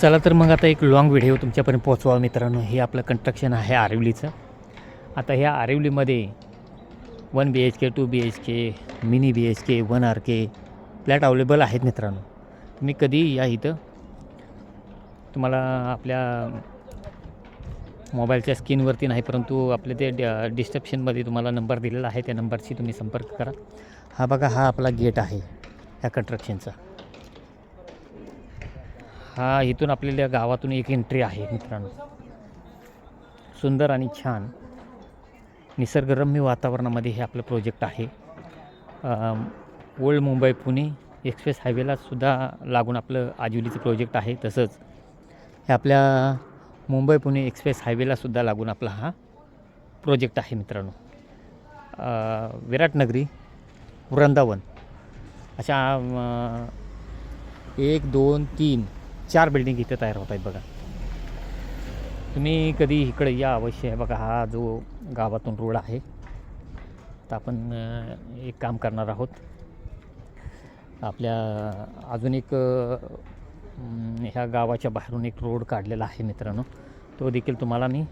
चला तर मग आता एक लॉंग व्हिडिओ तुमच्यापर्यंत पोहोचवा मित्रांनो. हे आपलं कंस्ट्रक्शन आहे आरिवलीचं. आता ह्या आरिवलीमध्ये one B H K two B H K mini B H K one R K flat available आहेत मित्रांनो. तुम्ही कधी या इथं? तुम्हाला आपल्या मोबाईलच्या स्क्रीनवरती नाही परंतु आपल्या ते ड डिस्क्रिप्शनमध्ये तुम्हाला नंबर दिलेला आहे. त्या नंबरशी तुम्ही संपर्क करा. हा बघा हा आपला गेट आहे ह्या कंस्ट्रक्शनचा हा इथून आपल्याला गावातून एक एंट्री आहे मित्रांनो. सुंदर आणि छान निसर्गरम्य वातावरणामध्ये हे आपलं प्रोजेक्ट आहे. ओल्ड मुंबई पुणे एक्सप्रेस हायवेला सुद्धा लागून आपलं आजुलीचं प्रोजेक्ट आहे तसंच हे आपल्या मुंबई पुणे एक्सप्रेस हायवेला सुद्धा लागून आपला हा प्रोजेक्ट आहे मित्रांनो. विराटनगरी वृंदावन. अशा एक दोन तीन चार बिल्डिंग इथे तयार होत आहेत बघा. तुम्ही कधी इकडे या अवश्य. आहे बघा हा जो गावातून रोड आहे तर आपण एक काम करणार आहोत. आपल्या अजून एक ह्या गावाच्या बाहेरून एक रोड काढलेला आहे मित्रांनो. तो देखील तुम्हाला मी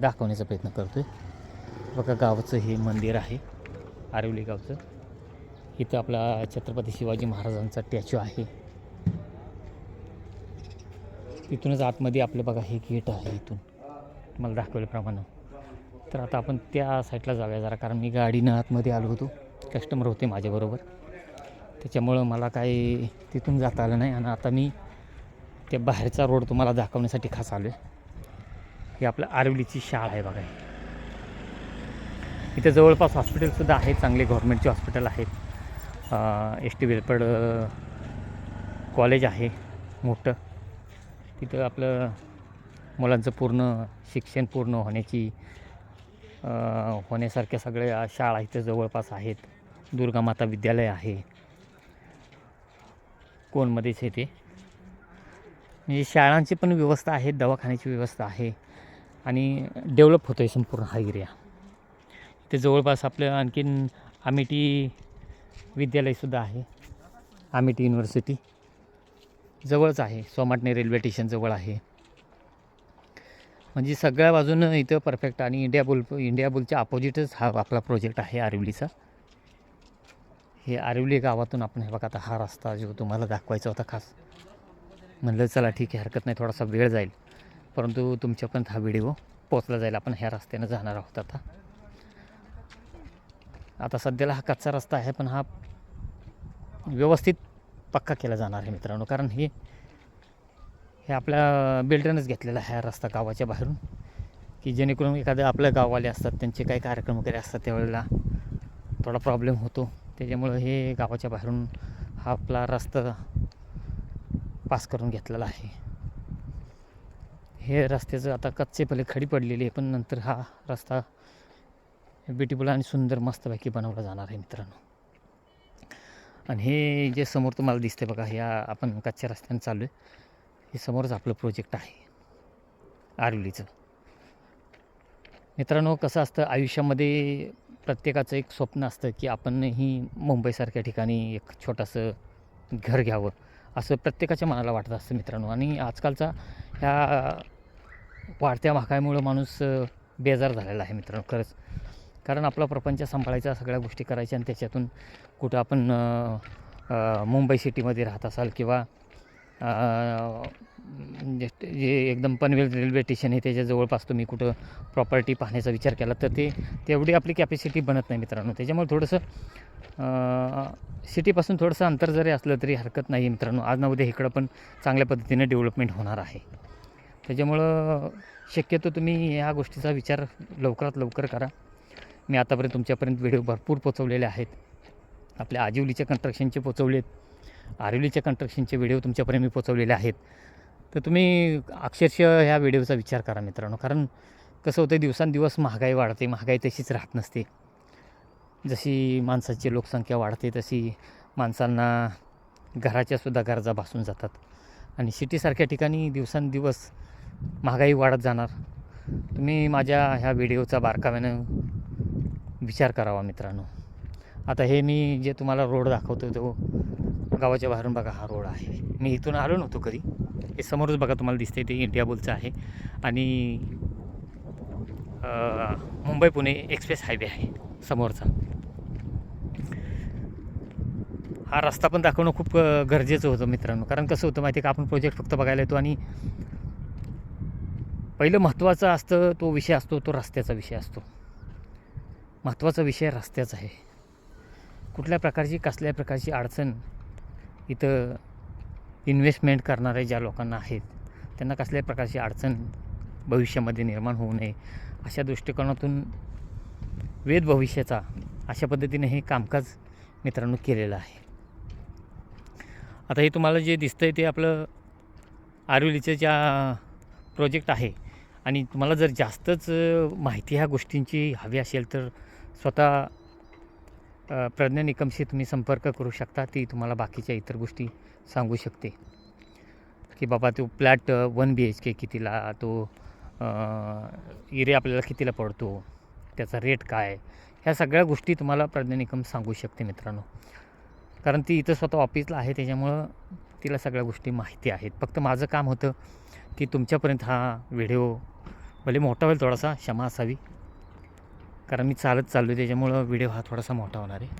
दाखवण्याचा प्रयत्न करतो आहे बघा गावाचं हे मंदिर आहे आरिवली गावचं. इथं आपला छत्रपती शिवाजी महाराजांचा टॅच्यू आहे. तिथूनच आतमध्ये आपलं बघा हे गेट आहे इथून. तुम्हाला दाखवल्याप्रमाणे. तर आता आपण त्या साईडला जाऊया जरा कारण मी गाडीनं आतमध्ये आलो होतो. कस्टमर होते माझ्याबरोबर. त्याच्यामुळं मला काही तिथून जाता आलं नाही. आणि आता मी त्या बाहेरचा रोड तुम्हाला दाखवण्यासाठी खास आलो आहे ही आपलं आरवलीची शाळा आहे बघा. इथे जवळपास हॉस्पिटलसुद्धा आहेत चांगले गव्हर्मेंटचे हॉस्पिटल आहेत. एस टी वेलपड कॉलेज आहे मोठं. तिथं आपलं मुलांचं पूर्ण शिक्षण पूर्ण होण्याची होण्यासारख्या सगळ्या शाळा इथं जवळपास आहेत. दुर्गा माता विद्यालय आहे. कोणमध्येच आहे ते. म्हणजे शाळांची पण व्यवस्था आहे दवाखान्याची व्यवस्था आहे आणि डेव्हलप होतो आहे संपूर्ण हा एरिया. ते जवळपास आपलं आणखीन आमेटी विद्यालयसुद्धा आहे. Amity university. जवळच आहे. सोमाटणे रेल्वे स्टेशनजवळ आहे. म्हणजे सगळ्या बाजूनं इथं परफेक्ट आणि इंडिया बुल इंडिया बुलच्या अपोजिटच हा आपला प्रोजेक्ट आहे आरिवलीचा. हे आरिवली गावातून आपण हे बघा आता हा रस्ता जो तुम्हाला दाखवायचा होता खास. म्हणलं चला ठीक आहे हरकत नाही थोडासा वेळ जाईल. परंतु तुमच्यापर्यंत हा व्हिडिओ पोचला जाईल. आपण ह्या रस्त्यानं जाणार आहोत आता. आता सध्याला हा कच्चा रस्ता आहे पण हा व्यवस्थित पक्का केला जाणार आहे मित्रांनो. कारण हे हे आपल्या बिल्डरनंच घेतलेला आहे रस्ता गावाच्या बाहेरून. की जेणेकरून एखादं आपल्या गाववाले असतात त्यांचे काही कार्यक्रम वगैरे असतात त्यावेळेला थोडा प्रॉब्लेम होतो. त्याच्यामुळं हे गावाच्या बाहेरून हा आपला रस्ता पास करून घेतलेला आहे. हे रस्त्याचं आता कच्चे पहिले खडी पडलेली आहे पण नंतर हा रस्ता ब्युटिफुल आणि सुंदर मस्तपैकी बनवला जाणार आहे मित्रांनो. आणि हे जे समोर तुम्हाला दिसते बघा ह्या आपण कच्च्या रस्त्याने चाललो आहे हे समोरच आपलं प्रोजेक्ट आहे. आरवलीचं मित्रांनो कसं असतं आयुष्यामध्ये प्रत्येकाचं एक स्वप्न असतं की आपणही मुंबईसारख्या ठिकाणी एक छोटंसं घर घ्यावं असं प्रत्येकाच्या मनाला वाटत असतं मित्रांनो. आणि आजकालचा ह्या वाढत्या महागाईमुळं माणूस बेजार झालेला आहे मित्रांनो खरंच. कारण आपला प्रपंच सांभाळायचा सगळ्या गोष्टी करायच्या आणि त्याच्यातून कुठं आपण मुंबई सिटीमध्ये राहत असाल किंवा जे म्हणजे जे एकदम पनवेल रेल्वे स्टेशन आहे त्याच्या जवळपास तुम्ही कुठं प्रॉपर्टी पाहण्याचा विचार केला तर ते तेवढी आपली कॅपॅसिटी बनत नाही मित्रांनो. त्याच्यामुळे थोडंसं सिटीपासून थोडंसं अंतर जरी असलं तरी हरकत नाही मित्रांनो. आज ना उद्या इकडं पण चांगल्या पद्धतीने डेव्हलपमेंट होणार आहे. त्याच्यामुळं शक्यतो तुम्ही या गोष्टीचा विचार लवकरात लवकर करा. मी आतापर्यंत तुमच्यापर्यंत व्हिडिओ भरपूर पोचवलेले आहेत. आपल्या आजिवलीच्या कन्स्ट्रक्शनचे पोचवलेत. आरिवलीच्या कन्स्ट्रक्शनचे व्हिडिओ तुमच्यापर्यंत मी पोचवलेले आहेत. तर तुम्ही अक्षरशः ह्या व्हिडिओचा विचार करा मित्रांनो. कारण कसं होतं दिवसांदिवस महागाई वाढते. महागाई तशीच राहत नसते. जशी माणसाची लोकसंख्या वाढते तशी माणसांना घराच्यासुद्धा गरजा भासून जातात. आणि सिटीसारख्या ठिकाणी दिवसांदिवस महागाई वाढत जाणार. तुम्ही माझ्या ह्या व्हिडिओचा बारकाव्यानं विचार करावा मित्रांनो. आता हे मी जे तुम्हाला रोड दाखवतो तो गावाच्या बाहेरून बघा हा रोड आहे. मी इथून आलो नव्हतो कधी. हे समोरच बघा तुम्हाला दिसते ते इंडिया बुलचं आहे. आणि मुंबई पुणे एक्सप्रेस हायवे आहे समोरचा. हा रस्ता पण दाखवणं खूप गरजेचं होतं मित्रांनो. कारण कसं होतं माहिती आहे का? आपण प्रोजेक्ट फक्त बघायला येतो आणि पहिलं महत्त्वाचं असतं तो विषय असतो तो रस्त्याचा विषय असतो. महत्त्वाचा विषय रस्त्याचा आहे. कुठल्या प्रकारची कसल्या प्रकारची अडचण इथं इन्व्हेस्टमेंट करणारे ज्या लोकांना आहेत त्यांना कसल्या प्रकारची अडचण भविष्यामध्ये निर्माण होऊ नये अशा दृष्टिकोनातून वेद भविष्याचा अशा पद्धतीने हे कामकाज मित्रांनो केलेलं आहे. आता हे तुम्हाला जे दिसतं आहे ते आपलं आरवलीचं ज्या प्रोजेक्ट आहे आणि तुम्हाला जर जास्तच माहिती ह्या गोष्टींची हवी असेल तर स्वतः प्रज्ञा निकमशी तुम्ही संपर्क करू शकता ती तुम्हाला बाकीच्या इतर गोष्टी सांगू शकते. की बाबा तो flat one B H K कितीला तो एरिया आपल्याला कितीला पडतो त्याचा रेट काय ह्या सगळ्या गोष्टी तुम्हाला प्रज्ञा निकम सांगू शकते मित्रांनो. कारण ती इथं स्वतः ऑफिसला आहे त्याच्यामुळं तिला सगळ्या गोष्टी माहिती आहेत. फक्त माझं काम होतं की तुमच्यापर्यंत हा व्हिडिओ भले मोठा होईल थोडासा क्षमा असावी. कारण मी चालत चाललो आहे त्याच्यामुळं व्हिडिओ हा थोडासा मोठा होणार आहे.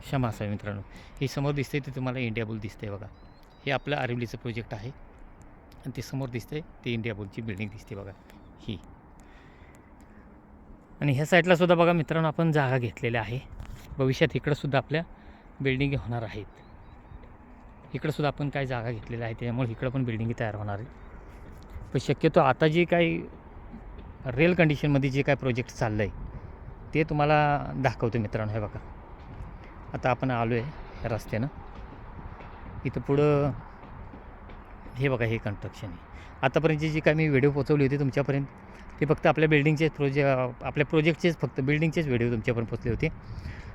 क्षमा असावी मित्रांनो. हे समोर दिसते ते तुम्हाला इंडिया बुल दिसते बघा. हे आपलं आरिवलीचं प्रोजेक्ट आहे. आणि ते समोर दिसते ते इंडिया बुलची बिल्डिंग दिसते बघा. ही. आणि ह्या साईडला सुद्धा बघा मित्रांनो आपण जागा घेतलेल्या आहे. भविष्यात इकडंसुद्धा आपल्या बिल्डिंग होणार आहेत. इकडंसुद्धा आपण काय जागा घेतलेल्या आहे त्याच्यामुळे इकडं पण बिल्डिंग तयार होणार आहे. पण शक्यतो आता जी काही रेल कंडिशनमध्ये जे काय प्रोजेक्ट चाललं आहे ते तुम्हाला दाखवतो मित्रांनो. हे बघा. आता आपण आलो आहे ह्या रस्त्यानं. इथं पुढं हे बघा हे कन्स्ट्रक्शन आहे. आतापर्यंत जी काय मी व्हिडिओ पोचवली होती तुमच्यापर्यंत ते फक्त आपल्या बिल्डिंगचेच प्रोजे आपल्या प्रोजेक्टचेच फक्त बिल्डिंगचेच व्हिडिओ तुमच्यापर्यंत पोचले होते.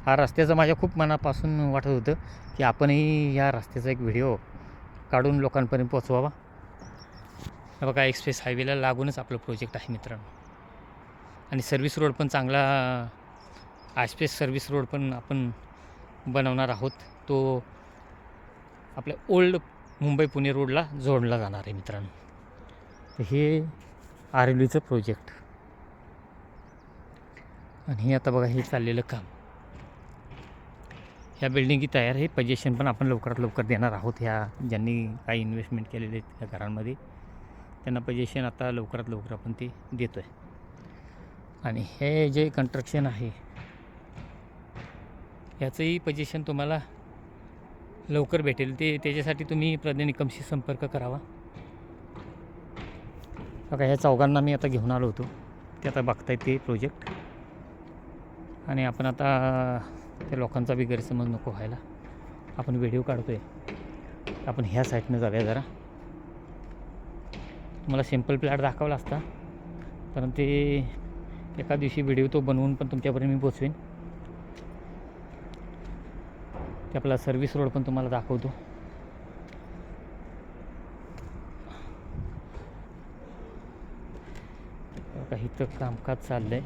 हा रस्त्याचं माझ्या खूप मनापासून वाटत होतं की आपणही या रस्त्याचा एक व्हिडिओ काढून लोकांपर्यंत पोचवावा हे बघा एक्सप्रेस हायवेला लागूनच आपलं प्रोजेक्ट आहे मित्रांनो. आणि सर्व्हिस रोड पण चांगला आशपेस सर्व्हिस रोड पण आपण बनवणार आहोत. तो आपल्या ओल्ड मुंबई पुणे रोडला जोडला जाणार आहे मित्रांनो. तर हे आरवलीचं प्रोजेक्ट आणि हे आता बघा हे चाललेलं काम. ह्या बिल्डिंगी तयार आहे. पजेशन पण आपण लवकरात लवकर देणार आहोत ह्या ज्यांनी काही इन्व्हेस्टमेंट केलेले आहेत त्या घरांमध्ये. त्यांना पजेशन आता लवकरात लवकर आपण ते देतो आहे आणि हे जे कंस्ट्रक्शन आहे याचंही पजेशन तुम्हाला लवकर भेटेल. ते त्याच्यासाठी तुम्ही प्रज्ञा निकमशी संपर्क करावा. बघा ह्या चौघांना मी आता घेऊन आलो होतो. ते आता बघतायत ते प्रोजेक्ट आणि आपण आता त्या लोकांचा बी गैरसमज नको व्हायला. आपण व्हिडिओ काढतो आहे आपण ह्या साईडनं जाऊया जरा. तुम्हाला सिंपल प्लॅट दाखवला असता पण ते एका दिवशी व्हिडिओ तो बनवून पण तुमच्यापर्यंत मी पोचवेन. ते आपला सर्व्हिस रोड पण तुम्हाला दाखवतो. काही तर कामकाज चाललंय.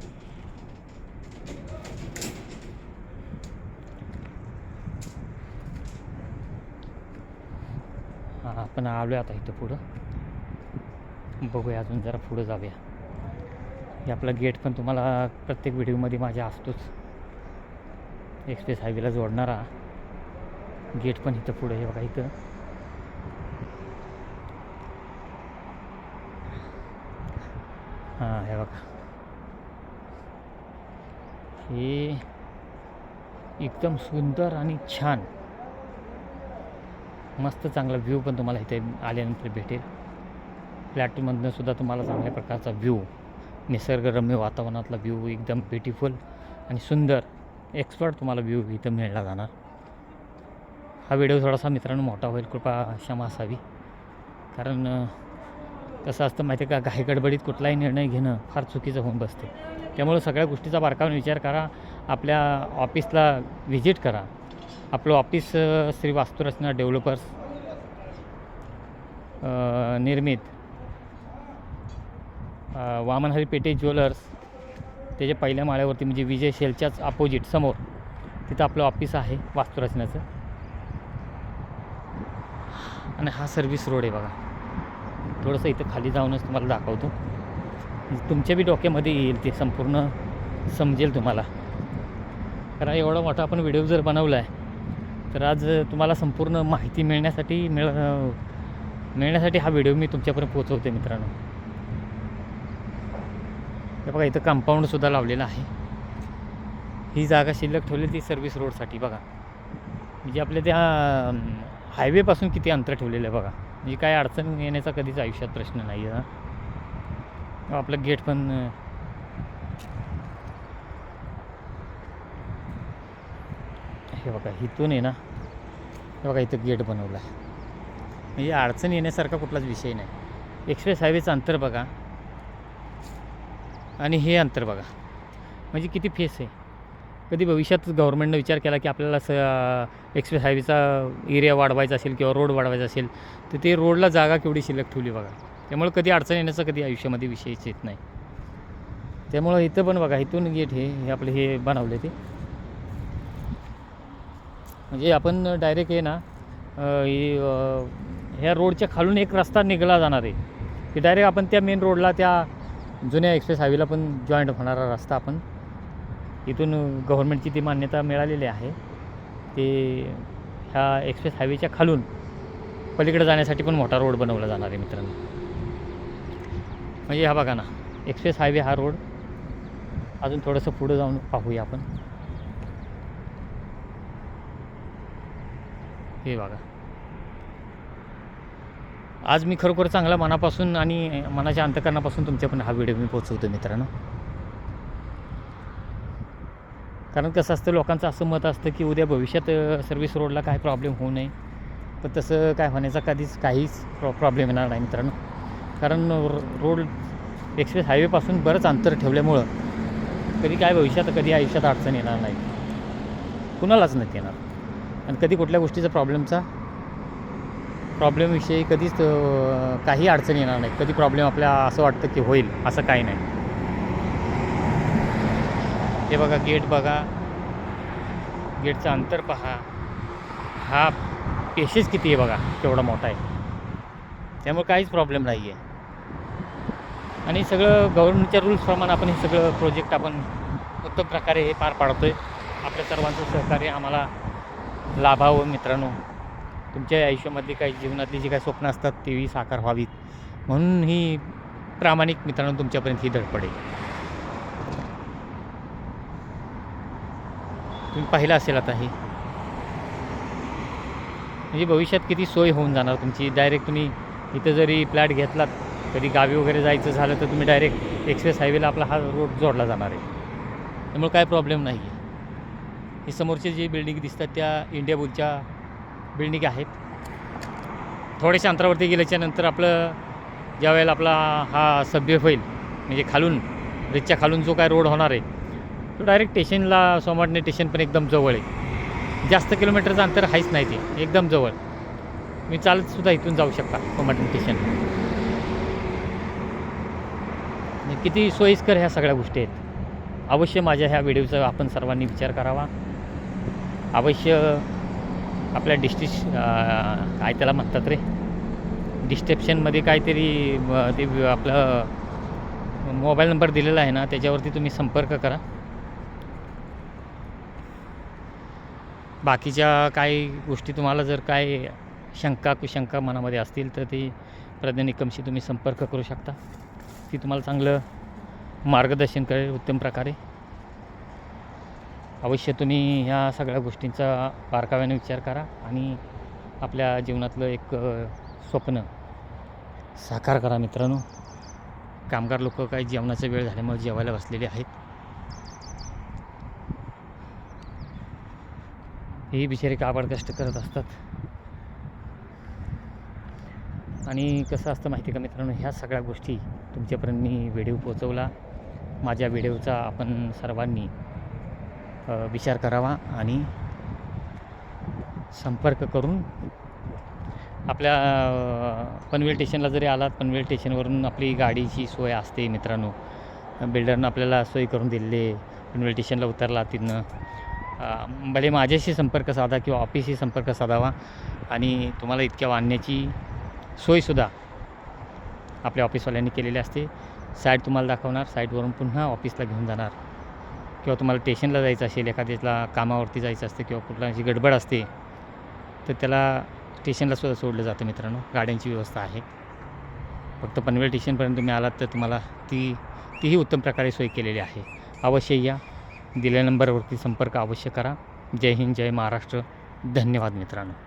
हां आपण आलो आता इथं पुढं. बघूया अजून जरा पुढं जाऊया. हे आपला गेट पण तुम्हाला प्रत्येक व्हिडिओमध्ये माझ्या असतोच. एक्सप्रेस हायवेला जोडणारा. गेट पण इथं पुढे हे बघा इथं. हां हे बघा. हे एकदम सुंदर आणि छान. मस्त चांगला व्ह्यू पण तुम्हाला इथे आल्यानंतर भेटेल. फ्लॅटमधनं सुद्धा तुम्हाला चांगल्या प्रकारचा व्ह्यू निसर्गरम्य वातावरणातला व्ह्यू एकदम ब्युटिफुल आणि सुंदर. एक्सपर्ट तुम्हाला व्ह्यू इथं मिळला जाणार. हा व्हिडिओ थोडासा मित्रांनो मोठा होईल कृपा क्षमा असावी. कारण कसं असतं माहिती आहे का घाई गडबडीत कुठलाही निर्णय घेणं फार चुकीचं होऊन बसते. त्यामुळे सगळ्या गोष्टीचा बारकावून विचार करा आपल्या ऑफिसला व्हिजिट करा. आपलं ऑफिस श्री वास्तुरचना डेव्हलपर्स निर्मित. वामनहरी पेटे ज्वेलर्स त्याच्या पहिल्या माळ्यावरती म्हणजे विजय शेलच्याच अपोजिट समोर तिथं आपलं ऑफिस आहे वास्तुरचनेचं आणि हा सर्व्हिस रोड आहे बघा. थोडंसं इथं खाली जाऊनच तुम्हाला दाखवतो. तुमच्या बी डोक्यामध्ये येईल ते संपूर्ण समजेल तुम्हाला. कारण एवढा मोठा आपण व्हिडिओ जर बनवला आहे तर आज तुम्हाला संपूर्ण माहिती मिळण्यासाठी मिळ मिळण्यासाठी हा व्हिडिओ मी तुमच्यापर्यंत पोहोचवते मित्रांनो. हे बघा इथं कंपाऊंडसुद्धा लावलेलं आहे. ही जागा शिल्लक ठेवली ती सर्व्हिस रोडसाठी बघा. म्हणजे आपल्या त्या हायवेपासून किती अंतर ठेवलेलं आहे बघा. म्हणजे काय अडचण येण्याचा कधीच आयुष्यात प्रश्न नाही आहे आपलं गेट पण हे बघा इथून आहे ना. हे बघा इथं गेट बनवलं आहे. म्हणजे अडचण येण्यासारखा कुठलाच विषय नाही. एक्सप्रेस हायवेचं अंतर बघा. आणि हे अंतर बघा. म्हणजे किती फेस आहे. कधी भविष्यात गव्हर्नमेंटनं विचार केला की आपल्याला स एक्सप्रेस हायवेचा एरिया वाढवायचा असेल किंवा रोड वाढवायचा असेल तर ते रोडला जागा केवढी शिल्लक ठेवली बघा. त्यामुळे कधी अडचण येण्याचा कधी आयुष्यामध्ये विषयच येत नाही. त्यामुळं इथं पण बघा इथून गेट हे हे आपलं हे बनवले ते. म्हणजे आपण डायरेक्ट आहे ना हे, ह्या रोडच्या खालून एक रस्ता निघाला जाणार आहे. की डायरेक्ट आपण त्या मेन रोडला त्या जुन्या एक्सप्रेस हायवेला पण जॉईंट होणारा रस्ता आपण. इथून गव्हर्नमेंटची ती मान्यता मिळालेली आहे. ते ह्या एक्सप्रेस हायवेच्या खालून पलीकडे जाण्यासाठी पण मोठा रोड बनवला जाणार आहे मित्रांनो. म्हणजे हा बघा ना एक्सप्रेस हायवे हा रोड. अजून थोडंसं पुढं जाऊन पाहूया आपण. हे बघा. आज मी खरोखर चांगला मनापासून आणि मनाच्या अंतकरणापासून तुमच्यापर्यंत हा व्हिडिओ मी पोचवतो मित्रांनो. कारण कसं असतं लोकांचं असं मत असतं की उद्या भविष्यात सर्व्हिस रोडला काय प्रॉब्लेम होऊ नये. पण तसं काय होण्याचा कधीच काहीच प्रॉ प्रॉब्लेम येणार नाही मित्रांनो. कारण रोड एक्सप्रेस हायवेपासून बरंच अंतर ठेवल्यामुळं कधी काय भविष्यात कधी आयुष्यात अडचण येणार नाही. कुणालाच नाही येणार. आणि कधी कुठल्या गोष्टीचा प्रॉब्लेमचा प्रॉब्लेमविषयी कधीच काही अडचण येणार नाही. कधी प्रॉब्लेम आपल्या असं वाटतं की होईल असं काही नाही. हे बघा गेट बघा. गेटचं अंतर पहा. हा पेशेस किती आहे बघा केवढा मोठा आहे. त्यामुळे काहीच प्रॉब्लेम नाही आहे आणि सगळं गव्हर्नमेंटच्या रूल्सप्रमाणे आपण हे सगळं प्रोजेक्ट आपण उत्तम प्रकारे हे पार पाडतो आहे आपल्या सर्वांचं सहकार्य आम्हाला लाभावं मित्रांनो. तुमच्या आयुष्यामध्ये काही जीवनातली जी काही स्वप्न असतात तेही साकार व्हावीत. म्हणून ही प्रामाणिक मित्रांनो तुमच्यापर्यंत ही धडपड आहे. तुम्ही पाहिलं असेल आता हे. म्हणजे भविष्यात किती सोय होऊन जाणार तुमची. डायरेक्ट तुम्ही इथं जरी फ्लॅट घेतलात कधी गावी वगैरे जायचं झालं तर तुम्ही डायरेक्ट एक्सप्रेस हायवेला आपला हा रोड जोडला जाणार आहे. त्यामुळे काय प्रॉब्लेम नाही आहे हे समोरचे जे बिल्डिंग दिसतात त्या इंडिया बुलच्या बिल्डिंग आहेत थोड्याशा अंतरावरती गेल्याच्यानंतर आपलं ज्या वेळेला आपला हा सभ्य होईल म्हणजे खालून ब्रिजच्या खालून जो काय रोड होणार आहे तो डायरेक्ट स्टेशनला सोमाटणे स्टेशन पण एकदम जवळ आहे. जास्त किलोमीटरचं अंतर आहेच नाही ते एकदम जवळ. मी चालत सुद्धा इथून जाऊ शकता सोमाटणे स्टेशन किती सोयीस्कर ह्या सगळ्या गोष्टी आहेत. अवश्य माझ्या ह्या व्हिडिओचा आपण सर्वांनी विचार करावा. अवश्य आपल्या डिस्टिश काय त्याला म्हणतात रे? डिस्क्रिप्शनमध्ये काहीतरी ते आपलं मोबाईल नंबर दिलेला आहे ना त्याच्यावरती तुम्ही संपर्क करा. बाकीच्या काही गोष्टी तुम्हाला जर काय शंका कुशंका मनामध्ये असतील तर ती प्रज्ञा निकमशी तुम्ही संपर्क करू शकता. ती तुम्हाला चांगलं मार्गदर्शन करेल उत्तम प्रकारे. अवश्य तुम्ही ह्या सगळ्या गोष्टींचा बारकाव्याने विचार करा आणि आपल्या जीवनातलं एक स्वप्न साकार करा मित्रांनो. कामगार लोक काही जेवणाचा वेळ झाल्यामुळे जेवायला बसलेले आहेत. हे बिचारे काबाड कष्ट करत असतात. आणि कसं असतं माहिती का मित्रांनो ह्या सगळ्या गोष्टी तुमच्यापर्यंत मी व्हिडिओ पोचवला माझ्या व्हिडिओचा आपण सर्वांनी विचार करावा आणि संपर्क करून आपल्या पनवेल स्टेशनला जरी आलात पनवेल स्टेशनवरून आपली गाडीची सोय असते मित्रांनो. बिल्डरनं आपल्याला सोय करून दिलेली पनवेल स्टेशनला उतरला तिथनं. भले माझ्याशी संपर्क साधा किंवा ऑफिसशी संपर्क साधावा आणि तुम्हाला इतक्या वाढण्याची सोयसुद्धा आपल्या ऑफिसवाल्यांनी केलेली असते. साईट तुम्हाला दाखवणार. साईटवरून पुन्हा ऑफिसला घेऊन जाणार. किंवा तुम्हाला स्टेशनला जायचं असेल एखाद्याला कामावरती जायचं असतं किंवा कुठला अशी गडबड असते तर त्याला स्टेशनला सुद्धा सोडलं जातं मित्रांनो. गाड्यांची व्यवस्था आहे. फक्त पनवेल स्टेशनपर्यंत तुम्ही आलात तर तुम्हाला ती तीही उत्तम प्रकारे सोय केलेली आहे. अवश्य या. दिलेल्या नंबरवरती संपर्क अवश्य करा. जय हिंद जय महाराष्ट्र. धन्यवाद मित्रांनो.